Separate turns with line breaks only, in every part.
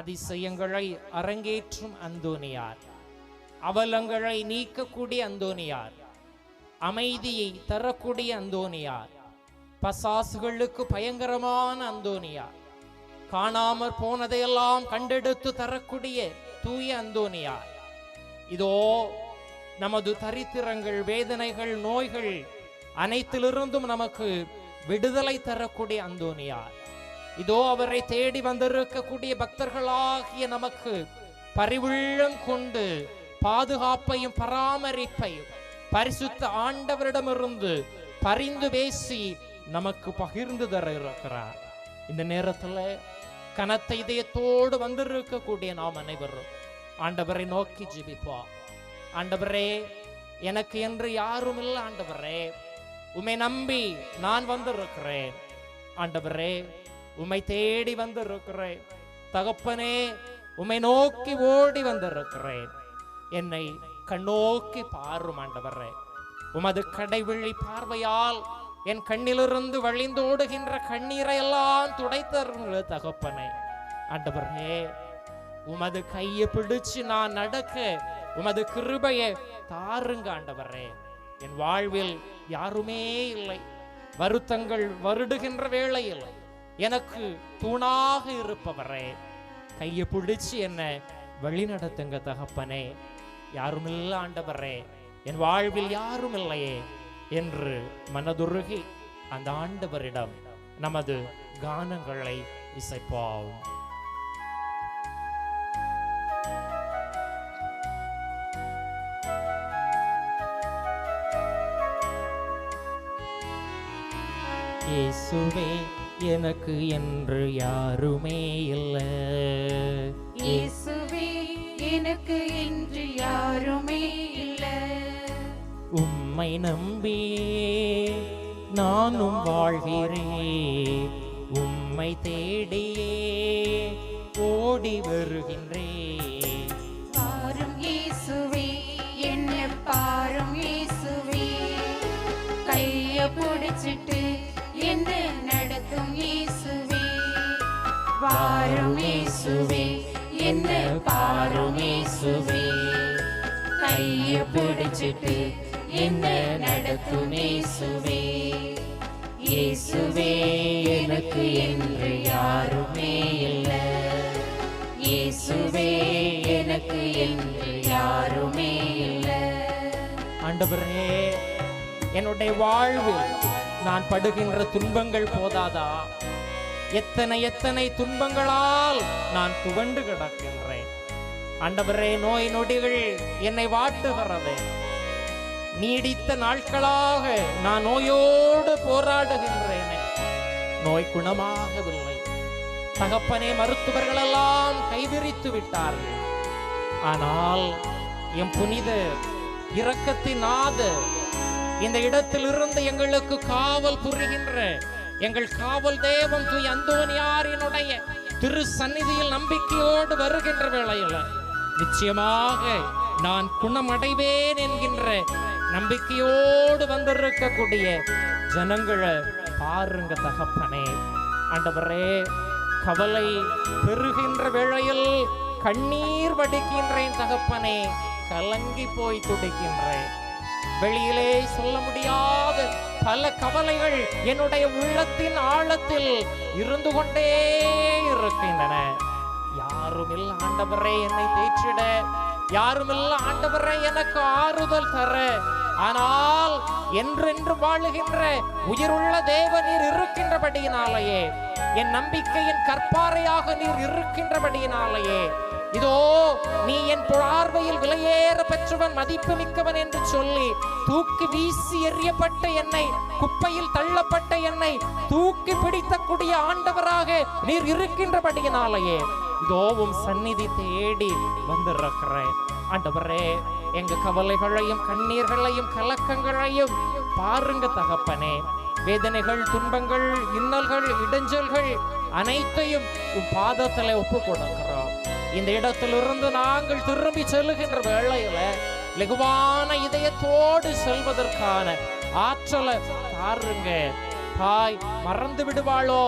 அதிசயங்களை அரங்கேற்றும் அந்தோனியார். அவலங்களை நீக்கக்கூடிய அந்தோனியார். அமைதியை தரக்கூடிய அந்தோனியார். பசாசுகளுக்கு பயங்கரமான அந்தோனியார். காணாமற் போனதையெல்லாம் கண்டெடுத்து தரக்கூடிய தூய அந்தோனியார். இதோ நமது தரித்திரங்கள் வேதனைகள் நோய்கள் அனைத்திலிருந்தும் நமக்கு விடுதலை தரக்கூடிய அந்தோனியார். இதோ அவரை தேடி வந்திருக்கக்கூடிய பக்தர்களாகிய நமக்கு பரிவுள்ளம் கொண்டு பாதுகாப்பையும் பராமரிப்பையும் பரிசுத்த ஆண்டவரிடமிருந்து பரிந்து பேசி நமக்கு பகிர்ந்து தர இருக்கிறார் இந்த நேரத்துல கனத்த இதயத்தோடு வந்திருக்கக்கூடிய நாம் அனைவரும் ஆண்டவரை நோக்கி ஜிபிப்போம். ஆண்டவரே எனக்கு என்று யாரும் இல்லை ஆண்டவரே உமை நம்பி நான் வந்திருக்கிறேன். ஆண்டவரே உம்மை தேடி வந்திருக்கிறேன். தகப்பனே உம்மை நோக்கி ஓடி வந்திருக்கிறேன். என்னை கண்ணோக்கி பாரும் ஆண்டவரே. உமது கடைவிழி பார்வையால் என் கண்ணிலிருந்து வழிந்தோடுகின்ற கண்ணீரை எல்லாம் துடைத்தருங்க தகப்பனே. ஆண்டவரே உமது கையை பிடிச்சு நான் நடக்க உமது கிருபையை தாருங்க ஆண்டவரே. என் வாழ்வில் யாருமே இல்லை. வருத்தங்கள் வருடுகின்ற வேளையில் எனக்கு தூணாக இருப்பவரே. கையை பிடிச்சு என்ன வழிநடத்துங்க தகப்பனே. யாருமில்ல ஆண்டவரே. என் வாழ்வில் யாரும் இல்லையே என்று மனதுருகி அந்த ஆண்டவரிடம் நமது கானங்களை இசைப்போம். இயேசுவே எனக்கு என்று யாருமே இல்லை.
இயேசுவே எனக்கு என்று யாருமே இல்ல.
உம்மை நம்பி நானும் வாழ்கிறேன். உம்மை தேடியே ஓடி வருகின்றேன்.
பாரும் இயேசுவே என்ன பாரும் இயேசுவே. கைய பிடிச்சிட்டு என்ன நடத்தும் இயேசுவே. பாரும் இயேசுவே என்ன பாரும் இயேசுவே. கைய பிடிச்சிட்டு என்ன நடத்தும் இயேசுவே. இயேசுவே எனக்கு என்று யாருமே இல்லை. இயேசுவே எனக்கு என்று யாருமே இல்லை.
ஆண்டவரே என்னுடைய வாழ்வில் நான் படுகின்ற துன்பங்கள் போதாதா? எத்தனை எத்தனை துன்பங்களால் நான் துவண்டு கிடக்கின்றேன். ஆண்டவரே நோய் நொடிகள் என்னை வாட்டுகிறது. நீடித்த நாட்களாக நான் நோயோடு போராடுகின்றேனே. நோய் குணமாகவில்லை. தகப்பனே மருத்துவர்கள் எல்லாம் கைவிரித்து விட்டார்கள். ஆனால் என் புனித இரக்கத்தின் நாதர் இந்த இடத்திலிருந்து எங்களுக்கு காவல் புரிகின்ற எங்கள் காவல் தேவன் தூய் அந்தோனியாரினுடைய திரு சந்நிதியில் நம்பிக்கையோடு வருகின்ற வேளையில் நிச்சயமாக நான் குணமடைவேன் என்கின்ற நம்பிக்கையோடு வந்திருக்கக்கூடிய ஜனங்களை பாருங்க தகப்பனே. ஆண்டவரே கவலை பெருகின்ற வேளையில் கண்ணீர் வடிக்கின்றேன் தகப்பனே. கலங்கி போய் துடிக்கின்றேன். வெளியிலே சொல்ல முடியாத பல கவலைகள் என்னுடைய உள்ளத்தின் ஆழத்தில் இருந்து கொண்டே இருக்கின்றன. யாருமில்ல ஆண்டவரே என்னை தேற்றிட. யாருமில்ல ஆண்டவரே எனக்கு ஆறுதல் தர. ஆனால் என்றென்று வாழுகின்ற உயிருள்ள தேவ நீர் இருக்கின்றபடியினாலேயே என் நம்பிக்கையின் கற்பாறையாக நீர் இருக்கின்றபடியினாலேயே இதோ நீ என் பார்வையில் விலையேற பெற்றவன் மதிப்பு மிக்கவன் என்று சொல்லி தூக்கி வீசி எறியப்பட்ட என்னை குப்பையில் தள்ளப்பட்ட என்னை தூக்கி பிடித்தக்கூடிய ஆண்டவராக நீர் இருக்கின்றபடியினாலேயே இதோவும் சந்நிதி தேடி வந்திருக்கிறேன். ஆண்டவரே எங்க கவலைகளையும் கண்ணீர்களையும் கலக்கங்களையும் பாருங்க தகப்பனே. வேதனைகள் துன்பங்கள் இன்னல்கள் இடைஞ்சல்கள் அனைத்தையும் உன் பாதத்தில் ஒப்பு கொடுக்கிறேன் இந்த இடத்திலிருந்து நாங்கள் திரும்பி செல்லுகின்ற வேளையில லெகுவான இதயத்தோடு செல்வதற்கான ஆற்றலை தாருங்க. தாய் மறந்து விடுவாளோ?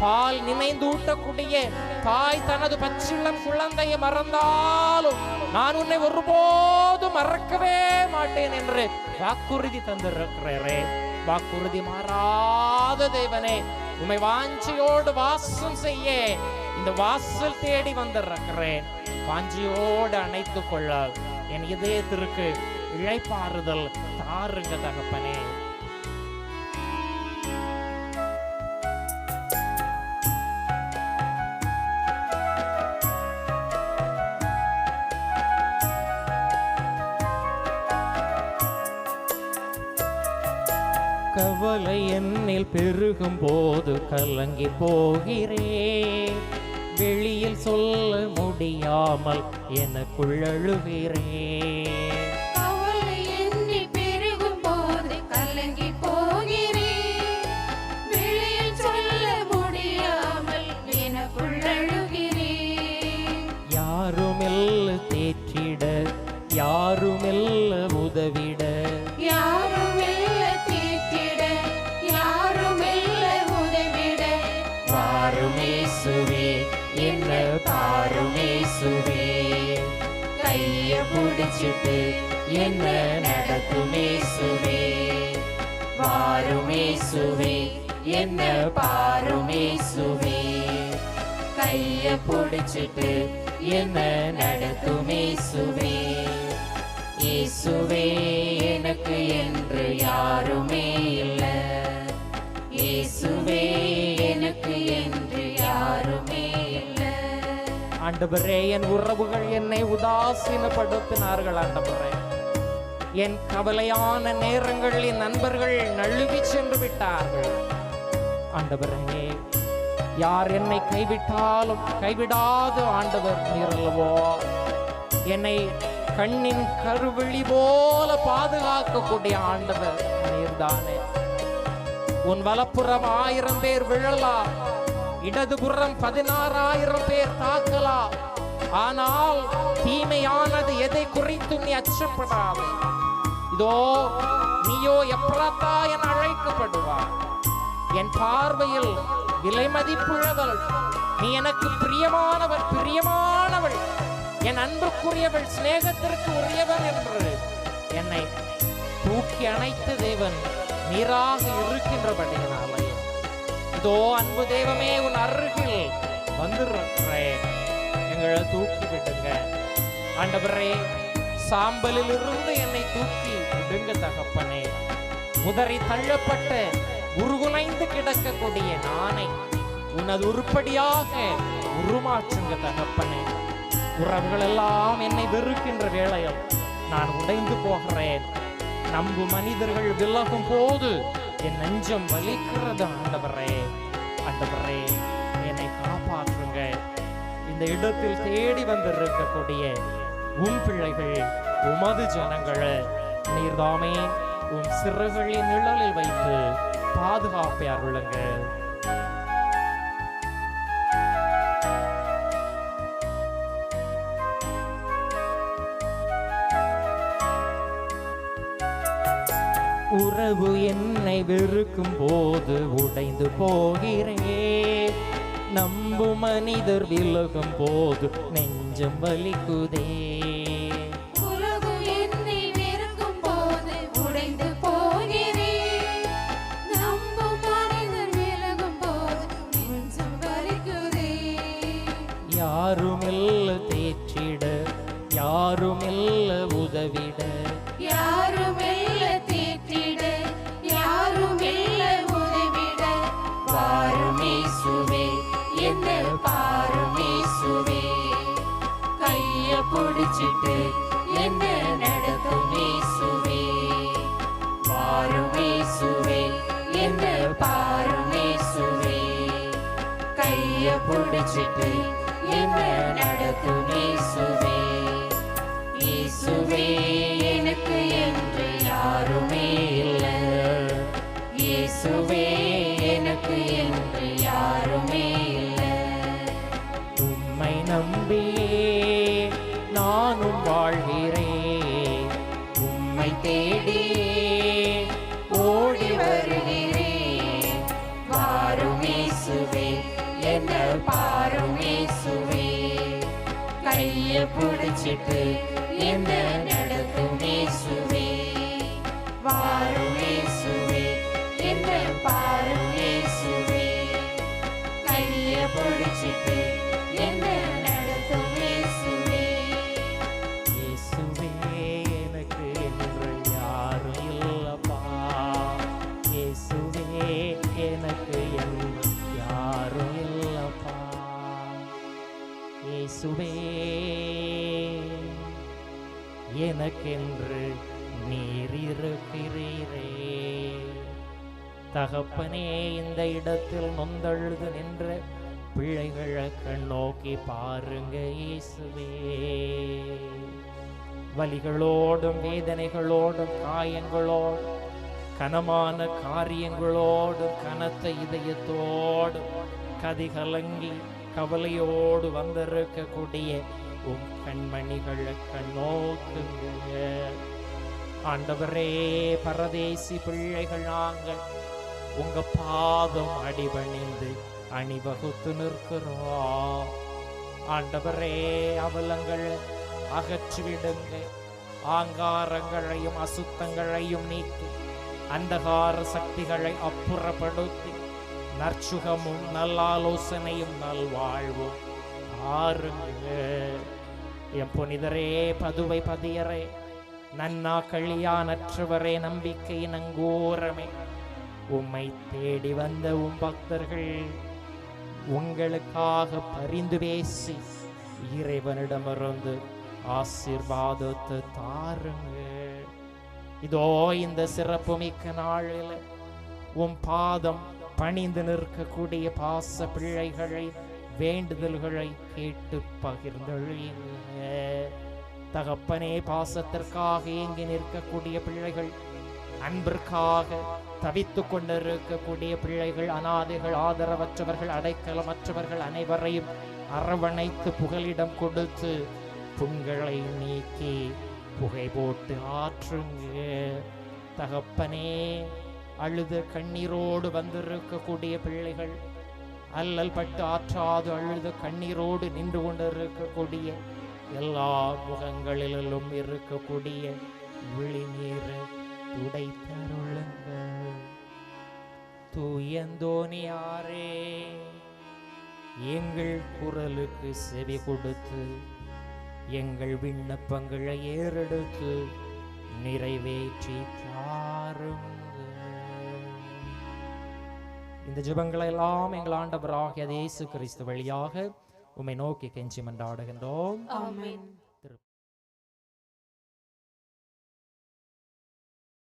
பால் நினைந்து ஊட்டக்கூடிய தாய் தனது பச்சிளம் குழந்தையை மறந்தாலும் நான் உன்னை ஒருபோதும் மறக்கவே மாட்டேன் என்று வாக்குறுதி தந்திருக்கிறேரே. வாக்குறுதி மாறாத தேவனே உமை வாஞ்சியோடு வாசம் செய்ய. இந்த வாசல் தேடி வந்திருக்கிறேன். வாஞ்சியோடு அணைத்துக் கொள்ள. என் இதயத்திற்கு இழைப்பாறுதல் தாருங்க தகப்பனே. கவலை என்னில் பெருகும் போது கலங்கி போகிறேன். வெளியில் சொல்ல முடியாமல் எனக்குள் அழுகிறேன்.
கவலை எண்ணி பெருகும் போது கலங்கி போகிறேன். வெளியில் சொல்ல முடியாமல் எனக்குள் அழுகிறேன்.
யாருமெல்ல தேற்றிட யாருமெல்ல உதவிட
யாரும்
பாருமேசுவே கைய பிடிச்சிட்டு என்ன நடத்துமேசுவே வாருமேசுவே என்ன பாருமேசுவே கைய பிடிச்சிட்டு என்ன நடத்துமேசுவே இயேசுவே எனக்கு என்று யாருமே இல்லை. ஆண்டவரே என் உறவுகள் என்னை உதாசீனப்படுத்தினார்கள் ஆண்டவரே. என் கவலையான நேரங்களில் என் நண்பர்கள் நழுவி சென்று விட்டார்கள். ஆண்டவரே யார் என்னை கைவிட்டாலும் கைவிடாத ஆண்டவர் நீரல்லவோ. என்னை கண்ணின் கருவிழி போல பாதுகாக்கக்கூடிய ஆண்டவர் நீர்தானே. உன் வலப்புறம் ஆயிரம் பேர் விழலாம். இடதுபுறம் பதினாறாயிரம் பேர் தாக்கலாம் ஆனால் தீமையானது எதை குறித்து நீ அச்சப்படாது. இதோ நீயோ எப்ராத்தா என அழைக்கப்படுவார். என் பார்வையில் விலை மதிப்புள்ளவள். நீ எனக்கு பிரியமானவர் பிரியமானவள். என் அன்புக்குரியவள் சிநேகத்திற்கு உரியவன் என்று என்னை தூக்கி அணைத்த தேவன் நீராக இருக்கின்றபடியினாலே. இதோ அன்பு தெய்வமே உன் அருகில் வந்துடுறேன். எங்களை தூக்கி விடுங்க. ஆண்டவரே சாம்பலில் இருந்து என்னை தூக்கி விடுங்க தகப்பனே. உதறி தள்ளப்பட்ட உருகுலைந்து கிடக்கக்கூடிய நானை உனது உருப்படியாக உருமாற்றுங்க தகப்பனே. உறவுகள் எல்லாம் என்னை வெறுக்கின்ற வேளையில் நான் உடைந்து போகிறேன். நம்பு மனிதர்கள் விலகும் போது என் நெஞ்சம் வலிக்கிறது ஆண்டவரே. ஆண்டவரே என்னை காப்பாற்றுங்க. இந்த இடத்தில் தேடி வந்திருக்கக்கூடிய உன் பிள்ளைகள் உமது ஜனங்கள் நீர்தாமே உன் சிறுகளின் நிழலில் வைத்து பாதுகாப்பை அருளுங்க உறவு என்னை வெறுக்கும் போது உடைந்து போகிறேன். நம்பும் மனிதர் விலகும் போது நெஞ்சம் வலிக்குதே.
உலகு என்னை வெறுக்கும் போது உடைந்து போகிறேன் நம்பும் மனிதர் விலகும் போது நெஞ்சம் வலிக்குதே.
யாருமில்ல தேற்றிட யாருமில்ல உதவிட.
யாரும் என்ன பாருமேசுவே? கைய புடிச்சிட்டு என்ன நடக்கும் நடத்துமேசுவே
பாருமேசுவே
என்ன பாருமேசுவே? கைய புடிச்சிட்டு என்ன நடக்கும் நடத்துமேசுவே இயேசுவே எனக்கு என்று யாருமே இல்லை. இயேசுவே எனக்கு என்று யாருமே
உம்மை தேடி ஓடி வருகிறேன்.
வாருமே சுவே என்ன பாருமே சுவே கைய பிடிச்சிட்டு என்ன
தகப்பனே இந்த இடத்தில் நொந்தழுது நின்ற பிள்ளைகளை கண்ணோக்கி பாருங்க இயேசுவே. வலிகளோடும் வேதனைகளோடும் காயங்களோடும் கனமான காரியங்களோடும் கனத்த இதயத்தோடும் கதிகலங்கி கவலையோடு வந்திருக்கக்கூடிய உன் கண்மணிகளை கண்ணோக்குங்க. ஆண்டவரே பரதேசி பிள்ளைகள் நாங்கள் உங்க பாதம் அடிபணிந்து அணிவகுத்து நிற்கிறோம். ஆண்டவரே அவலங்கள் அகற்றிவிடுங்க. ஆங்காரங்களையும் அசுத்தங்களையும் நீக்கி அந்தகார சக்திகளை அப்புறப்படுத்தி நற்சுகமும் நல்லாலோசனையும் நல்வாழ்வும் ஆறுங்க. என் புனிதரே பதுவை பதியரே நன்னா கழியானற்றவரே நம்பிக்கை நங்கோரமே உம்மை தேடி வந்த உம் பக்தர்கள் உங்களுக்காக பரிந்து பேசி இறைவனிடமிருந்து ஆசீர்வாதத்தை தாருங்க. இதோ இந்த சிறப்புமிக்க நாளில் உம் பாதம் பணிந்து நிற்கக்கூடிய பாச பிள்ளைகளை வேண்டுதல்களை கேட்டு பகிர்ந்தொழியுங்க. தகப்பனே பாசத்திற்காக ஏங்கி நிற்கக்கூடிய பிள்ளைகள் அன்பிற்காக தவித்து கொண்டிருக்கக்கூடிய பிள்ளைகள் அனாதைகள் ஆதரவற்றவர்கள் அடைக்கலமற்றவர்கள் அனைவரையும் அரவணைத்து புகலிடம் கொடுத்து புண்களை நீக்கி புகை போட்டு ஆற்றுங்க. தகப்பனே அழுது கண்ணீரோடு வந்திருக்கக்கூடிய பிள்ளைகள் அல்லல் பட்டு ஆற்றாது அழுது கண்ணீரோடு நின்று கொண்டிருக்கக்கூடிய எல்லா முகங்களிலும் இருக்கக்கூடிய விழிநீரை துடைத்தருளுங்க. தூயந்தோனியாரே எங்கள் குரலுக்கு செவி கொடுத்து எங்கள் விண்ணப்பங்களை ஏறெடுத்து நிறைவேற்றி தாருங்கள் இந்த ஜபங்களை எல்லாம் எங்கள் ஆண்டவராகிய இயேசு கிறிஸ்து வழியாக உம்மை நோக்கி கெஞ்சி மன்றாடுகின்றோம்.
ஆமென்.